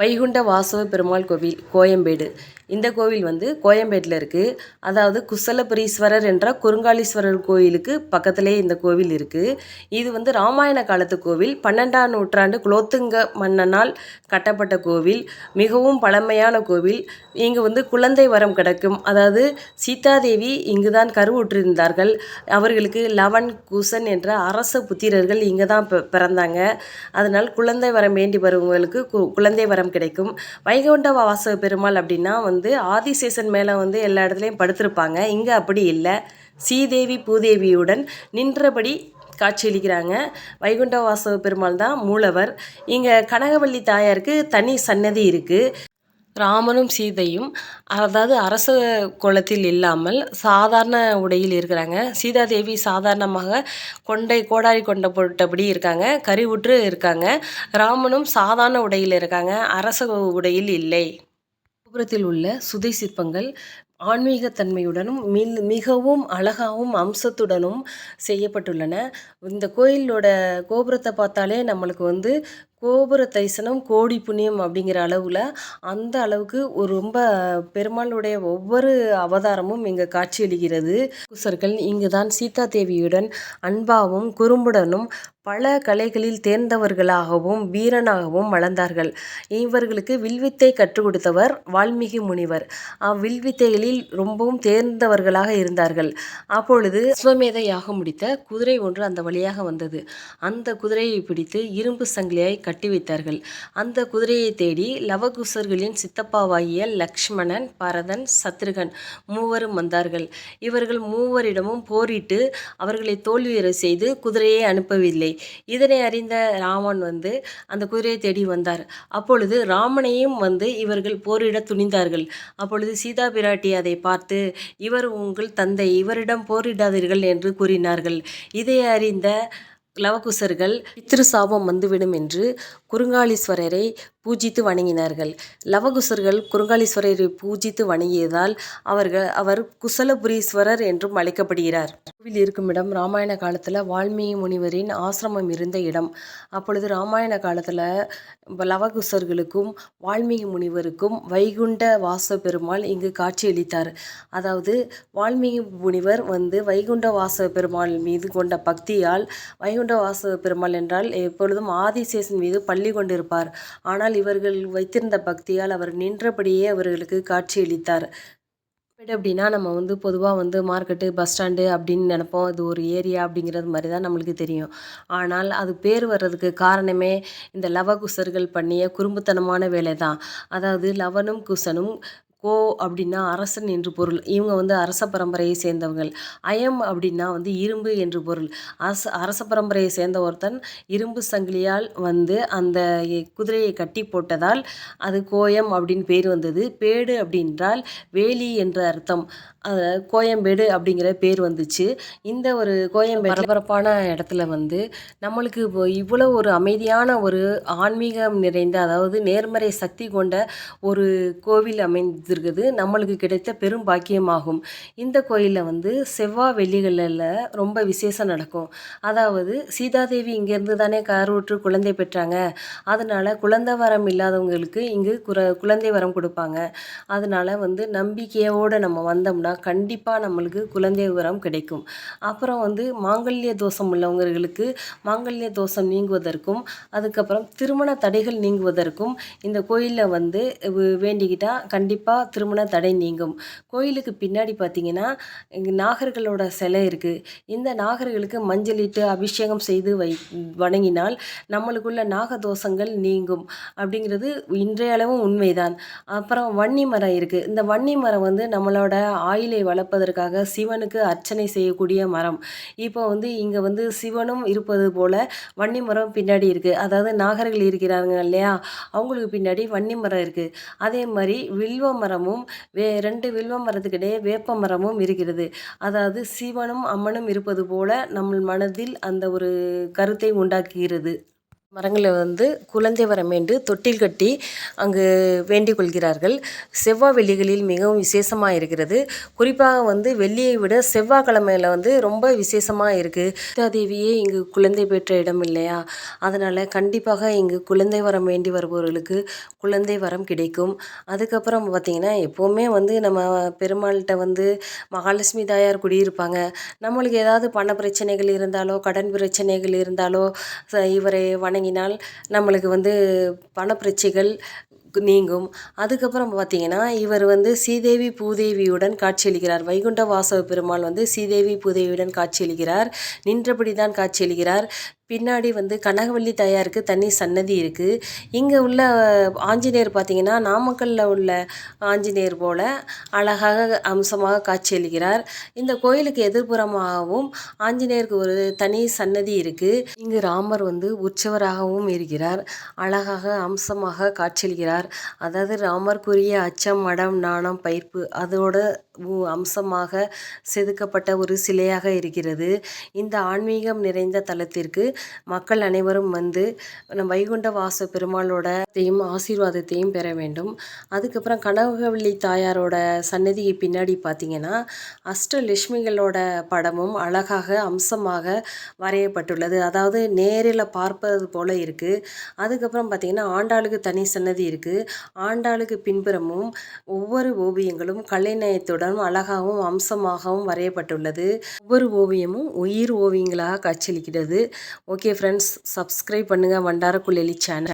வைகுண்ட வாசவ பெருமாள் கோவில் கோயம்பேடு. இந்த கோவில் வந்து கோயம்பேட்டில் இருக்குது அதாவது குசலபுரீஸ்வரர் என்ற குறுங்காலீஸ்வரர் கோயிலுக்கு பக்கத்திலே இந்த கோவில் இருக்குது இது வந்து ராமாயண காலத்து கோவில். பன்னெண்டாம் நூற்றாண்டு குலோத்துங்க மன்னனால் கட்டப்பட்ட கோவில். மிகவும் பழமையான கோவில். இங்கே வந்து குழந்தை வரம் கிடைக்கும். அதாவது சீதாதேவி இங்கு தான் கருவுற்றிருந்தார்கள் அவர்களுக்கு லவன் குசன் என்ற அரச புத்திரர்கள் இங்கே தான் பிறந்தாங்க. அதனால் குழந்தை வரம் வேண்டி வருவங்களுக்கு கு குழந்தை வரம் கிடைக்கும். வைகுண்ட வாச பெருமாள் அப்படின்னா வந்து வந்து ஆதிசேஷன் மேலே வந்து எல்லா இடத்துலையும் படுத்திருப்பாங்க. இங்கே அப்படி இல்லை. சீதேவி பூதேவியுடன் நின்றபடி காட்சியளிக்கிறாங்க. வைகுண்ட வாசவ பெருமாள் தான் மூலவர். இங்கே கனகவள்ளி தாயாருக்கு தனி சன்னதி இருக்குது ராமனும் சீதையும் அதாவது அரச குலத்தில் இல்லாமல் சாதாரண உடையில் இருக்கிறாங்க. சீதாதேவி சாதாரணமாக கொண்டை கோடாரி கொண்ட போட்டபடி இருக்காங்க. கருவுற்று இருக்காங்க. ராமனும் சாதாரண உடையில் இருக்காங்க. அரச உடையில் இல்லை. கோபுரத்தில் உள்ள சுதை சிற்பங்கள் ஆன்மீகத்தன்மையுடனும் மில் மிகவும் அழகாகவும் அம்சத்துடனும் செய்யப்பட்டுள்ளன. இந்த கோயிலோட கோபுரத்தை பார்த்தாலே நம்மளுக்கு வந்து கோபுர தரிசனம் கோடி புண்ணியம் அப்படிங்கிற அளவில் அந்த அளவுக்கு ஒரு ரொம்ப பெருமாளுடைய ஒவ்வொரு அவதாரமும் இங்கே காட்சியளிக்கிறது. குசர்கள் இங்கு தான் சீதா தேவியுடன் அன்பாகவும் குறும்புடனும் பல கலைகளில் தேர்ந்தவர்களாகவும் வீரனாகவும் வளர்ந்தார்கள். இவர்களுக்கு வில்வித்தை கற்றுக் கொடுத்தவர் வால்மீகி முனிவர். அவ்வில்வித்தைகளில் ரொம்பவும் தேர்ந்தவர்களாக இருந்தார்கள். அப்பொழுது அஸ்வமேத யாகம் முடித்த குதிரை ஒன்று அந்த வழியாக வந்தது. அந்த குதிரையை பிடித்து இரும்பு சங்கிலியாய் கட்டி வைத்தார்கள். அந்த குதிரையை தேடி லவகுசர்களின் சித்தப்பாவாகிய லக்ஷ்மணன் பரதன் சத்ருகன் மூவரும் வந்தார்கள். இவர்கள் மூவரிடமும் போரிட்டு அவர்களை தோல்வியுற செய்து குதிரையை அனுப்பவில்லை. இதனை அறிந்த ராமன் வந்து அந்த குதிரையை தேடி வந்தார். அப்பொழுது ராமனையும் வந்து இவர்கள் போரிட துணிந்தார்கள். அப்பொழுது சீதா பிராட்டியார் அதை பார்த்து இவர் உங்கள் தந்தை இவரிடம் போரிடாதீர்கள் என்று கூறினார்கள். இதை அறிந்த லவகுசர்கள் பித்ரு சாபம் வந்துவிடும் என்று குறுங்காலீஸ்வரரை பூஜித்து வணங்கினார்கள். லவகுசர்கள் குறுங்காலீஸ்வரரை பூஜித்து வணங்கியதால் அவர்கள் அவர் குசலபுரீஸ்வரர் என்றும் அழைக்கப்படுகிறார். கோவில் இருக்கும் இடம் ராமாயண காலத்தில் வால்மீகி முனிவரின் ஆசிரமம் இருந்த இடம். அப்பொழுது ராமாயண காலத்தில் லவகுசர்களுக்கும் வால்மீகி முனிவருக்கும் வைகுண்ட வாச பெருமாள் இங்கு காட்சியளித்தார். அதாவது வால்மீகி முனிவர் வந்து வைகுண்ட வாச பெருமாள் மீது கொண்ட பக்தியால் வைகுண்ட வாச பெருமாள் என்றால் எப்பொழுதும் ஆதிசேஷன் மீது பள்ளி கொண்டிருப்பார். ஆனால் இவர்கள் வைத்திருந்த பக்தியால் அவர் நின்றபடியே அவர்களுக்கு காட்சியளித்தார். கோயம்பேடு அப்படின்னா நம்ம வந்து பொதுவாக வந்து மார்க்கெட்டு பஸ் ஸ்டாண்டு அப்படின்னு நினைப்போம். இது ஒரு ஏரியா அப்படிங்கிறது மாதிரி தான் நம்மளுக்கு தெரியும். ஆனால் அது பேர் வர்றதுக்கு காரணமே இந்த லவகுசர்கள் பண்ணிய குறும்புத்தனமான வேலை தான் அதாவது லவனும் குசனும் கோ அப்படின்னா அரசன் என்று பொருள். இவங்க வந்து அரச பரம்பரையை சேர்ந்தவர்கள் அயம் அப்படின்னா வந்து இரும்பு என்று பொருள். அரச அரச பரம்பரையை சேர்ந்த ஒருத்தன் இரும்பு சங்கிலியால் வந்து அந்த குதிரையை கட்டி போட்டதால் அது கோயம் அப்படின்னு பேர் வந்தது. பேடு அப்படின்றால் வேலி என்ற அர்த்தம். கோயம்பேடு அப்படிங்கிற பேர் வந்துச்சு. இந்த ஒரு கோயம்பேடு பரபரப்பான இடத்துல வந்து நம்மளுக்கு இப்போ இவ்வளோ ஒரு அமைதியான ஒரு ஆன்மீகம் நிறைந்த அதாவது நேர்மறை சக்தி கொண்ட ஒரு கோவில் இருக்குது நம்மளுக்கு கிடைத்த பெரும் பாக்கியமாகும். இந்த கோயிலில் வந்து செவ்வாய் வெள்ளிகளில் ரொம்ப விசேஷம் நடக்கும். அதாவது சீதாதேவி இங்கேருந்து தானே கருவுற்று குழந்தை பெற்றாங்க. அதனால் குழந்தை வரம் இல்லாதவங்களுக்கு இங்கு குற குழந்தை வரம் கொடுப்பாங்க. அதனால் வந்து நம்பிக்கையோடு நம்ம வந்தோம்னா கண்டிப்பாக நம்மளுக்கு குழந்தை வரம் கிடைக்கும். அப்புறம் வந்து மாங்கல்ய தோஷம் உள்ளவங்களுக்கு மாங்கல்ய தோஷம் நீங்குவதற்கும் அதுக்கப்புறம் திருமண தடைகள் நீங்குவதற்கும் இந்த கோயிலில் வந்து வேண்டிக்கிட்டால் கண்டிப்பாக திருமண தடை நீங்கும். கோயிலுக்கு பின்னாடி பார்த்தீங்கன்னா இங்கே நாகர்களோட சிலை இருக்குது இந்த நாகர்களுக்கு மஞ்சளிட்டு அபிஷேகம் செய்து வை வணங்கினால் நம்மளுக்குள்ள நாகதோஷங்கள் நீங்கும். அப்படிங்கிறது இன்றைய அளவும் உண்மைதான். அப்புறம் வன்னி மரம் இருக்குது இந்த வன்னி மரம் வந்து நம்மளோட ஆயிலை வளர்ப்பதற்காக சிவனுக்கு அர்ச்சனை செய்யக்கூடிய மரம். இப்போ வந்து இங்கே வந்து சிவனும் இருப்பது போல வன்னி மரம் பின்னாடி இருக்குது அதாவது நாகர்கள் இருக்கிறாங்க இல்லையா? அவங்களுக்கு பின்னாடி வன்னி மரம் இருக்குது அதே மாதிரி வில்வ மரமும் வே ரெண்டு வில்வ மரத்துக்கிடையே வேப்ப மரமும் இருக்கிறது. அதாவது சிவனும் அம்மனும் இருப்பது போல நம்ம மனதில் அந்த ஒரு கருத்தை உண்டாக்குகிறது. மரங்களை வந்து குழந்தை வரம் வேண்டு தொட்டில் கட்டி அங்கு வேண்டிக் கொள்கிறார்கள். செவ்வாய் வெள்ளிகளில் மிகவும் விசேஷமாக இருக்கிறது. குறிப்பாக வந்து வெள்ளியை விட செவ்வாய்க்கிழமையில் வந்து ரொம்ப விசேஷமாக இருக்குது சீதாதேவியே இங்கு குழந்தை பெற்ற இடம் இல்லையா? அதனால் கண்டிப்பாக இங்கு குழந்தை வரம் வேண்டி வருபவர்களுக்கு குழந்தை வரம் கிடைக்கும். அதுக்கப்புறம் பார்த்திங்கன்னா எப்போவுமே வந்து நம்ம பெருமாள்கிட்ட வந்து மகாலட்சுமி தாயார் குடியிருப்பாங்க. நம்மளுக்கு ஏதாவது பண பிரச்சனைகள் இருந்தாலோ கடன் பிரச்சனைகள் இருந்தாலோ இவரை இவரை வணங்கினால் நம்மளுக்கு வந்து பணப்பிரச்சைகள் நீங்கும். அதுக்கப்புறம் பார்த்தீங்கன்னா இவர் வந்து சீதேவி பூதேவியுடன் காட்சியளிக்கிறார். வைகுண்ட வாசவ பெருமாள் வந்து சீதேவி பூதேவியுடன் காட்சியளிக்கிறார். நின்றபடி தான் காட்சியளிக்கிறார். பின்னாடி வந்து கனகவல்லி தாயாருக்கு தனி சன்னதி இருக்குது இங்கே உள்ள ஆஞ்சநேயர் பார்த்தீங்கன்னா நாமக்கல்லில் உள்ள ஆஞ்சநேயர் போல அழகாக அம்சமாக காட்சியளிக்கிறார் இந்த கோயிலுக்கு எதிர்ப்புறமாகவும் ஆஞ்சநேயருக்கு ஒரு தனி சன்னதி இருக்குது இங்கு ராமர் வந்து உற்சவராகவும் இருக்கிறார். அழகாக அம்சமாக காட்சியளிக்கிறார் அதாவது ராமருக்குரிய அச்சம் மடம் நாணம் பயிர்ப்பு அதோட அம்சமாக செதுக்கப்பட்ட ஒரு சிலையாக இருக்கிறது. இந்த ஆன்மீகம் நிறைந்த தலத்திற்கு மக்கள் அனைவரும் வந்து நம்ம வைகுண்ட வாச பெருமாளோடத்தையும் ஆசீர்வாதத்தையும் பெற வேண்டும். அதுக்கப்புறம் கனகவள்ளி தாயாரோட சன்னதிக்கு பின்னாடி பார்த்தீங்கன்னா அஷ்டலட்சுமிகளோட படமும் அழகாக அம்சமாக வரையப்பட்டுள்ளது. அதாவது நேரில் பார்ப்பது போல இருக்குது அதுக்கப்புறம் பார்த்தீங்கன்னா ஆண்டாளுக்கு தனி சன்னதி இருக்குது ஆண்டாளுக்கு பின்புறமும் ஒவ்வொரு ஓவியங்களும் கலைநயத்துடன் அழகாகவும் அம்சமாகவும் வரையப்பட்டுள்ளது. ஒவ்வொரு ஓவியமும் உயிர் ஓவியங்களாக காட்சியளிக்கிறது. ஓகே ஃப்ரெண்ட்ஸ் சப்ஸ்கிரைப் பண்ணுங்கள் வண்டாரக்குள்ளெலி சேனல்